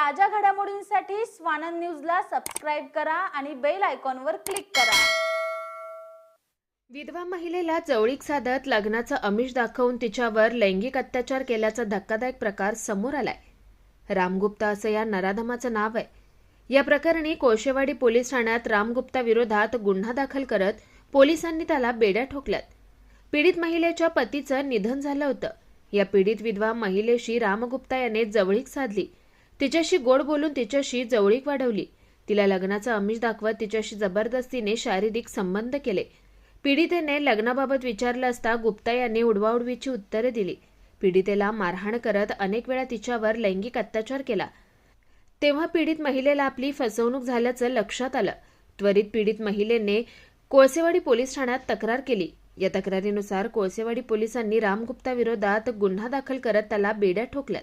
ताज्या घडामोडींसाठी स्वानंद न्यूजला सबस्क्राईब करा आणि बेल आयकॉनवर क्लिक करा. विधवा महिलेला जवळीक साधत लग्नाचं अमिष दाखवून तिच्यावर लैंगिक अत्याचार केल्याचा धक्कादायक प्रकार समोर आलाय. रामगुप्ता असं या नराधमाचं नाव आहे. या प्रकरणी कोळशेवाडी पोलीस ठाण्यात रामगुप्ता विरोधात गुन्हा दाखल करत पोलिसांनी त्याला बेड्या ठोकल्यात. पीडित महिलेच्या पतीचं निधन झालं होतं. या पीडित विधवा महिलेशी रामगुप्ता याने जवळीक साधली. तिच्याशी गोड बोलून तिच्याशी जवळीक वाढवली. तिला लग्नाचं आमिष दाखवत तिच्याशी जबरदस्तीने शारीरिक संबंध केले. पीडितेने लग्नाबाबत विचारलं असता गुप्ता यांनी उडवाउडवीची उत्तरे दिली. पीडितेला मारहाण करत अनेक वेळा तिच्यावर लैंगिक अत्याचार केला. तेव्हा पीडित महिलेला आपली फसवणूक झाल्याचं लक्षात आलं. त्वरित पीडित महिलेने कोळसेवाडी पोलीस ठाण्यात तक्रार केली. या तक्रारीनुसार कोळसेवाडी पोलिसांनी रामगुप्ता विरोधात गुन्हा दाखल करत त्याला बेड्या ठोकल्यात.